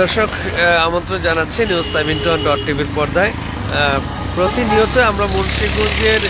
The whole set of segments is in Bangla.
দর্শক আমন্ত্রণ জানাচ্ছি নিউজ সেভেন্টন ডট টিভির পর্দায়। প্রতিনিয়ত আমরা মুন্সিগঞ্জের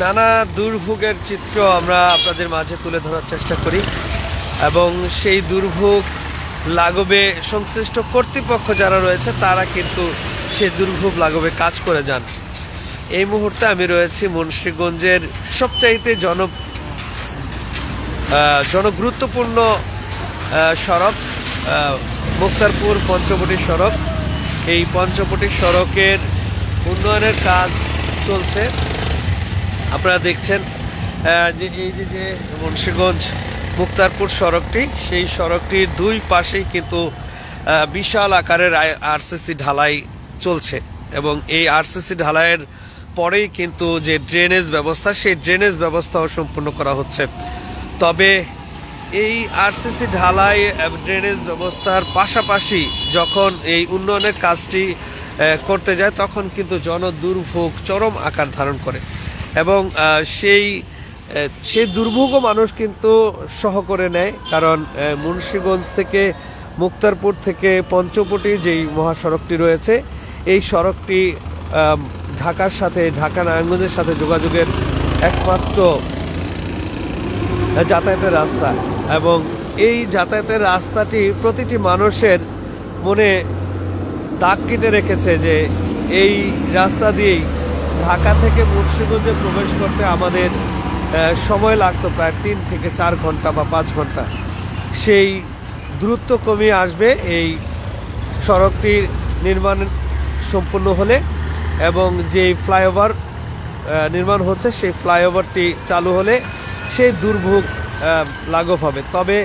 নানা দুর্ভোগের চিত্র আমরা আপনাদের মাঝে তুলে ধরার চেষ্টা করি এবং সেই দুর্ভোগ লাঘবে সংশ্লিষ্ট কর্তৃপক্ষ যারা রয়েছে, তারা কিন্তু সেই দুর্ভোগ লাঘবে কাজ করে যান। এই মুহূর্তে আমি রয়েছি মুন্সিগঞ্জের সবচাইতে জন জনগুরুত্বপূর্ণ সড়ক। মুক্তারপুর পঞ্চবটি সড়ক। এই পঞ্চবটি সড়কের উন্নয়নের কাজ চলছে। আপনারা দেখছেন যে এই যে যে মুন্সিগঞ্জ মুক্তারপুর সড়কটি, সেই সড়কটির দুই পাশেই কিন্তু বিশাল আকারের আরসিসি ঢালাই চলছে এবং এই আরসিসি ঢালাইয়ের পরেই কিন্তু যে ড্রেনেজ ব্যবস্থা, সেই ড্রেনেজ ব্যবস্থাও সম্পূর্ণ করা হচ্ছে। তবে এই আরসিসি ঢালাই ড্রেনেজ ব্যবস্থার পাশাপাশি যখন এই উন্নয়নের কাজটি করতে যায়, তখন কিন্তু জনদুর্ভোগ চরম আকার ধারণ করে। এবং সেই সেই দুর্ভোগও মানুষ কিন্তু সহ করে নেয়। কারণ মুন্সিগঞ্জ থেকে মুক্তারপুর থেকে পঞ্চপটি যেই মহাসড়কটি রয়েছে, এই সড়কটি ঢাকার সাথে, ঢাকা নারায়ণগঞ্জের সাথে যোগাযোগের একমাত্র যাতায়াতের রাস্তা। এবং এই যাতায়াতের রাস্তাটি প্রতিটি মানুষের মনে দাগ কেটে রেখেছে যে এই রাস্তা দিয়েই ঢাকা থেকে মুন্সিগঞ্জে প্রবেশ করতে আমাদের সময় লাগতো প্রায় তিন থেকে চার ঘণ্টা বা পাঁচ ঘণ্টা। সেই দূরত্ব কমিয়ে আসবে এই সড়কটির নির্মাণ সম্পূর্ণ হলে এবং যে ফ্লাইওভার নির্মাণ হচ্ছে সেই ফ্লাইওভারটি চালু হলে সেই দুর্ভোগ লাঘব হবে। তবে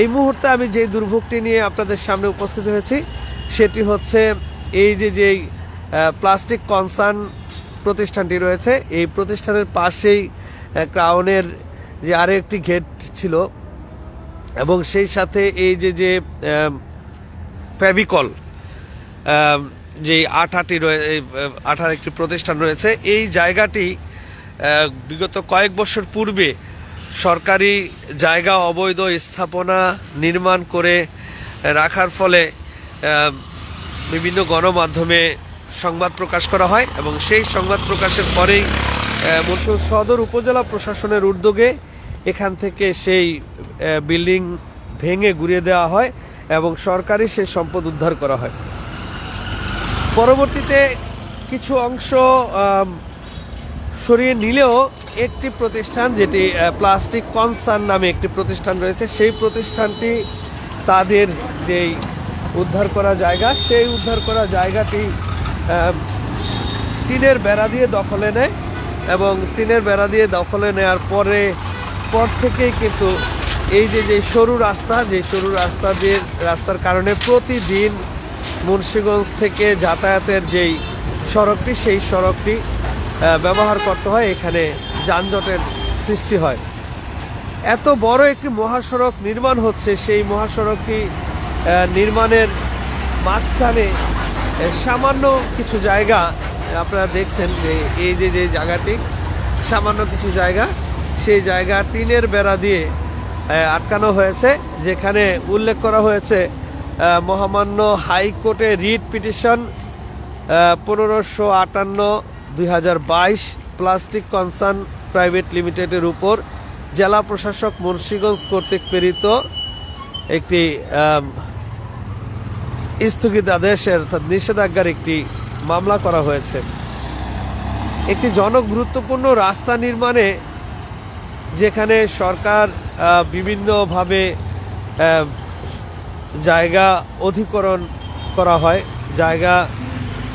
এই মুহূর্তে আমি যে দুর্ভোগটি নিয়ে আপনাদের সামনে উপস্থিত হয়েছি সেটি হচ্ছে এই যে যেই প্লাস্টিক কনসার্ন প্রতিষ্ঠানটি রয়েছে এই প্রতিষ্ঠানের পাশেই ক্রাউনের যে আরও একটি গেট ছিল এবং সেই সাথে এই যে যে আম, যে আঠাটি রয়েছে আঠার একটি প্রতিষ্ঠান রয়েছে এই জায়গাটি বিগত কয়েক বছর পূর্বে সরকারি জায়গা অবৈধ স্থাপনা নির্মাণ করে রাখার ফলে বিভিন্ন গণমাধ্যমে সংবাদ প্রকাশ করা হয় এবং সেই সংবাদ প্রকাশের পরেই মনসুর সদর উপজেলা প্রশাসনের উদ্যোগে এখান থেকে সেই বিল্ডিং ভেঙে ঘুরিয়ে দেওয়া হয় এবং সরকারি সেই সম্পদ উদ্ধার করা হয়। পরবর্তীতে কিছু অংশ সরিয়ে নিলেও একটি প্রতিষ্ঠান যেটি প্লাস্টিক কনসার্ন নামে একটি প্রতিষ্ঠান রয়েছে, সেই প্রতিষ্ঠানটি তাদের যেই উদ্ধার করা জায়গা, সেই উদ্ধার করা জায়গাটি টিনের বেড়া দিয়ে দখলে নেয় এবং টিনের বেড়া দিয়ে দখলে নেওয়ার পরে, পর থেকেই কিন্তু এই যে যে সরু রাস্তা, যে সরু রাস্তা দিয়ে, রাস্তার কারণে প্রতিদিন মুন্সিগঞ্জ থেকে যাতায়াতের যেই সড়কটি, সেই সড়কটি ব্যবহার করতে হয়, এখানে যানজটের সৃষ্টি হয়। এত বড় একটি মহাসড়ক নির্মাণ হচ্ছে, সেই মহাসড়কটি নির্মাণের মাঝখানে সামান্য কিছু জায়গা, আপনারা দেখছেন যে এই যে যে জায়গাটি, সামান্য কিছু জায়গা, সেই জায়গা টিনের বেড়া দিয়ে আটকানো হয়েছে, যেখানে উল্লেখ করা হয়েছে মহামান্য হাইকোর্টে রিট পিটিশন পনেরোশো আটান্ন দুই হাজার বাইশ প্লাস্টিক কনসার্ন প্রাইভেট লিমিটেডের উপর জেলা প্রশাসক মুন্সিগঞ্জ কর্তৃক প্রেরিত একটি স্থগিতাদেশের অর্থাৎ নিষেধাজ্ঞার একটি মামলা করা হয়েছে। একটি জনগুরুত্বপূর্ণ রাস্তা নির্মাণে যেখানে সরকার বিভিন্নভাবে জায়গা অধিকরণ করা হয়, জায়গা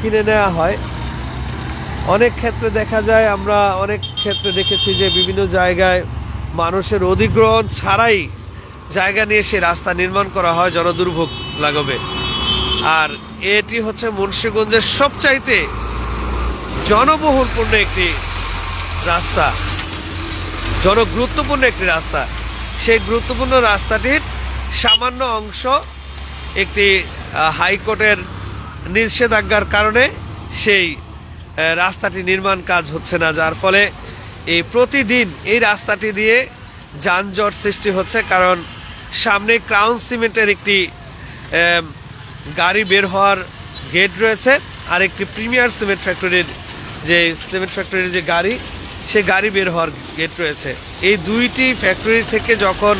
কিনে নেওয়া হয় অনেক ক্ষেত্রে দেখা যায়, আমরা অনেক ক্ষেত্রে দেখেছি যে বিভিন্ন জায়গায় মানুষের অধিগ্রহণ ছাড়াই জায়গা নিয়ে সে রাস্তা নির্মাণ করা হয় জনদুর্ভোগ লাগবে আর এটি হচ্ছে মুন্সিগঞ্জের সবচাইতে জনবহুলপূর্ণ একটি রাস্তা, জনগুরুত্বপূর্ণ একটি রাস্তা। সেই গুরুত্বপূর্ণ রাস্তাটির সামান্য অংশ একটি হাইকোর্টের নিষেধাজ্ঞার কারণে সেই রাস্তাটি নির্মাণ কাজ হচ্ছে না, যার ফলে এই প্রতিদিন এই রাস্তাটি দিয়ে যানজট সৃষ্টি হচ্ছে, কারণ সামনে ক্রাউন সিমেন্টের একটি গাড়ি বের হওয়ার গেট রয়েছে, আর একটি প্রিমিয়ার সিমেন্ট ফ্যাক্টরির যে সিমেন্ট ফ্যাক্টরির যে গাড়ি, সে গাড়ি বের হওয়ার গেট রয়েছে। এই দুইটি ফ্যাক্টরি থেকে যখন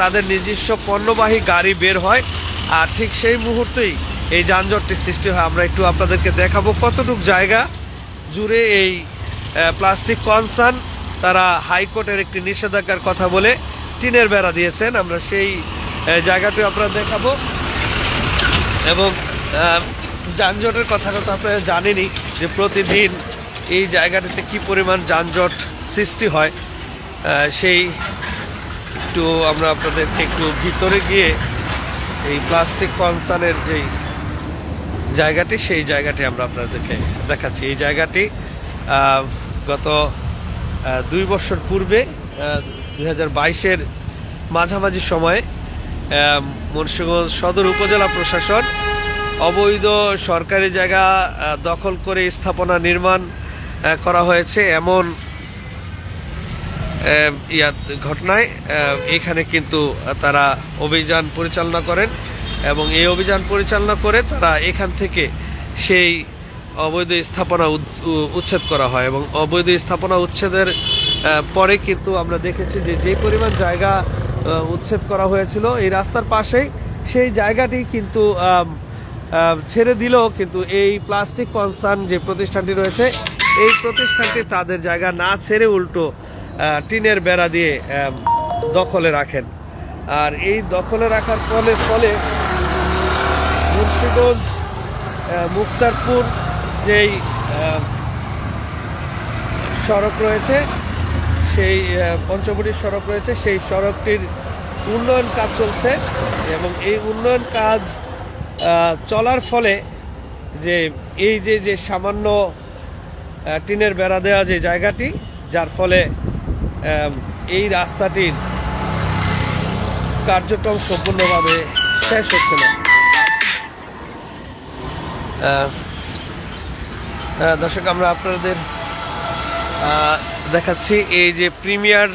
তাদের নিজস্ব পণ্যবাহী গাড়ি বের হয়, আর ঠিক সেই মুহূর্তেই এই যানজটটি সৃষ্টি হয়। আমরা একটু আপনাদেরকে দেখাবো কতটুক জায়গা জুড়ে এই প্লাস্টিক কনসার্ন তারা হাইকোর্টের একটি নিষেধাজ্ঞার কথা বলে টিনের বেড়া দিয়েছেন। আমরা সেই জায়গাটি আপনারা দেখাবো। এবং যানজটের কথাটা তো আপনারা জানেনই যে প্রতিদিন এই জায়গাটিতে কি পরিমাণ যানজট সৃষ্টি হয়। সেই একটু আমরা আপনাদেরকে একটু ভিতরে গিয়ে এই প্লাস্টিক কনসার্নের যেই জায়গাটি, সেই জায়গাটি আমরা আপনাদেরকে দেখাচ্ছি। এই জায়গাটি গত দুই বছর পূর্বে দুই হাজার বাইশের মাঝামাঝি সময়ে মুন্সিগঞ্জ সদর উপজেলা প্রশাসন অবৈধ সরকারি জায়গা দখল করে স্থাপনা নির্মাণ করা হয়েছে এমন ঘটনায় এখানে কিন্তু তারা অভিযান পরিচালনা করেন। এবং এই অভিযান পরিচালনা করে তারা এখান থেকে সেই অবৈধ স্থাপনা উচ্ছেদ করা হয় এবং অবৈধ স্থাপনা উচ্ছেদের পরে কিন্তু আমরা দেখেছি যে যে পরিমাণ জায়গা উচ্ছেদ করা হয়েছিল এই রাস্তার পাশেই, সেই জায়গাটি কিন্তু ছেড়ে দিলেও কিন্তু এই প্লাস্টিক কনসার্ন যে প্রতিষ্ঠানটি রয়েছে, এই প্রতিষ্ঠানটি তাদের জায়গা না ছেড়ে উল্টো টিনের বেড়া দিয়ে দখলে রাখেন। আর এই দখলে রাখার ফলে ফলে মুন্সিগঞ্জ মুক্তারপুর যেই সড়ক রয়েছে, সেই পঞ্চবটির সড়ক রয়েছে, সেই সড়কটির উন্নয়ন কাজ চলছে এবং এই উন্নয়ন কাজ চলার ফলে যে এই যে যে সামান্য টিনের বেড়া দেওয়া যে জায়গাটি, যার ফলে এই রাস্তাটির কার্যক্রম সম্পূর্ণভাবে শেষ হচ্ছে না। দর্শক, আমরা আপনাদের দেখাচ্ছি এই যে প্রিমিয়ার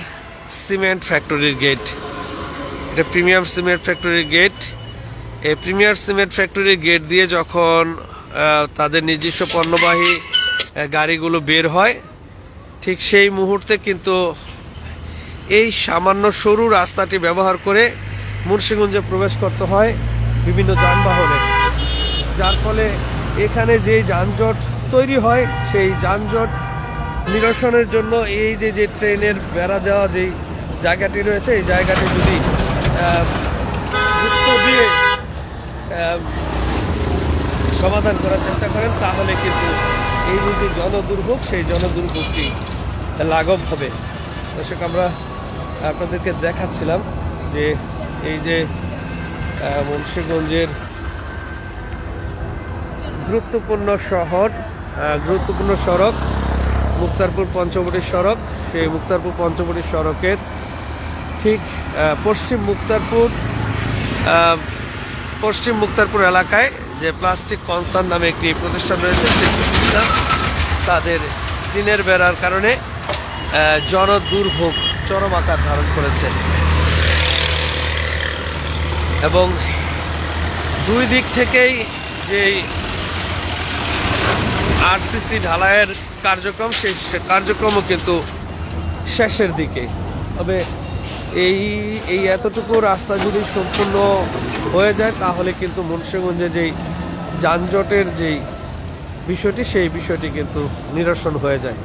সিমেন্ট ফ্যাক্টরির গেট। এটা প্রিমিয়াম সিমেন্ট ফ্যাক্টরির গেট। এই প্রিমিয়ার সিমেন্ট ফ্যাক্টরির গেট দিয়ে যখন তাদের নিজস্ব পণ্যবাহী গাড়িগুলো বের হয়, ঠিক সেই মুহূর্তে কিন্তু এই সামান্য সরু রাস্তাটি ব্যবহার করে মুন্সিগঞ্জে প্রবেশ করতে হয় বিভিন্ন যানবাহনে। যার ফলে এখানে যে যানজট তৈরি হয়, সেই যানজট নিরসনের জন্য এই যে যে ট্রেনের বেড়া দেওয়া যেই জায়গাটি রয়েছে, এই জায়গাটি যদি যুক্ত দিয়ে সমাধান করার চেষ্টা করেন, তাহলে কিন্তু এই যে জনদুর্ভোগ, সেই জনদুর্ভোগটি লাঘব হবে। দর্শক, আমরা আপনাদেরকে দেখাচ্ছিলাম যে এই যে মুন্সিগঞ্জের গুরুত্বপূর্ণ শহর গুরুত্বপূর্ণ সড়ক, মুক্তারপুর পঞ্চবটি সড়ক। সেই মুক্তারপুর পঞ্চবটি সড়কের ঠিক পশ্চিম মুক্তারপুর পশ্চিম মুক্তারপুর এলাকায় যে প্লাস্টিক কনসার্ন নামে একটি প্রতিষ্ঠান রয়েছে, সেই প্রতিষ্ঠান তাদের টিনের বেড়ার কারণে জনদুর্ভোগ, চরম আকার ধারণ করেছে। এবং দুই দিক থেকেই যেই আরসিসি ঢালাইয়ের কার্যক্রম সেই সে- কার্যক্রমও কিন্তু শেষের দিকে। তবে এই এই এতটুকু রাস্তা যদি সম্পূর্ণ হয়ে যায় তাহলে কিন্তু মুন্সিগঞ্জে যেই যানজটের যেই বিষয়টি সেই বিষয়টি কিন্তু নিরসন হয়ে যায়।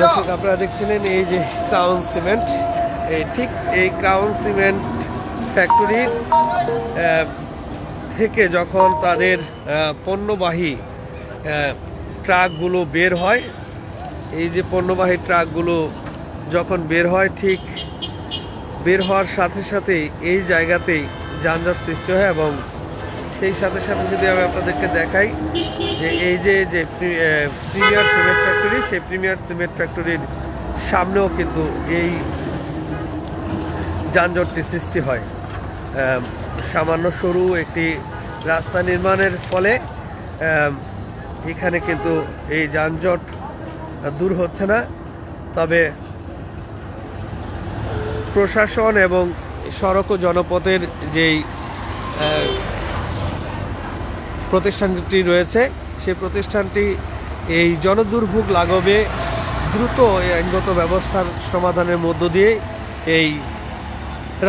দর্শক আপনারা দেখছিলেন এই যে ক্রাউন সিমেন্ট এই ঠিক এই ক্রাউন সিমেন্ট ফ্যাক্টরির থেকে যখন তাদের পণ্যবাহী ট্রাকগুলো বের হয়, এই যে পণ্যবাহী ট্রাকগুলো যখন বের হয়, ঠিক বের হওয়ার সাথে সাথেই এই জায়গাতেই যানজট সৃষ্টি হয় এবং সেই সাথে সাথে যদি আমি আপনাদেরকে দেখাই যে এই যে যে প্রিমিয়ার সিমেন্ট ফ্যাক্টরি সেই প্রিমিয়ার সিমেন্ট ফ্যাক্টরির সামনেও কিন্তু এই যানজটটি সৃষ্টি হয়। সামান্য সরু একটি রাস্তা নির্মাণের ফলে এখানে কিন্তু এই যানজট দূর হচ্ছে না। তবে প্রশাসন এবং সড়ক ও জনপথের যেই প্রতিষ্ঠানটি রয়েছে সেই প্রতিষ্ঠানটি এই জনদুর্ভোগ লাঘবে দ্রুত আইনগত ব্যবস্থার সমাধানের মধ্য দিয়ে এই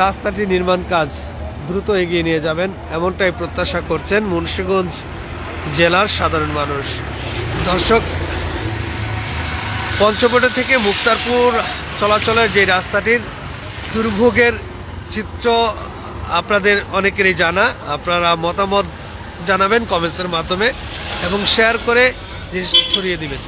রাস্তাটি নির্মাণ কাজ দ্রুত এগিয়ে নিয়ে যাবেন, এমনটাই প্রত্যাশা করছেন মুন্সিগঞ্জ জেলার সাধারণ মানুষ। দর্শক পঞ্চবটি থেকে মুক্তারপুর চলাচলের যে রাস্তাটির দুর্ভোগের চিত্র আপনাদের অনেকেরই জানা, আপনারা মতামত জানাবেন কমেন্টসের মাধ্যমে এবং শেয়ার করে জিনিস ছড়িয়ে দিবেন।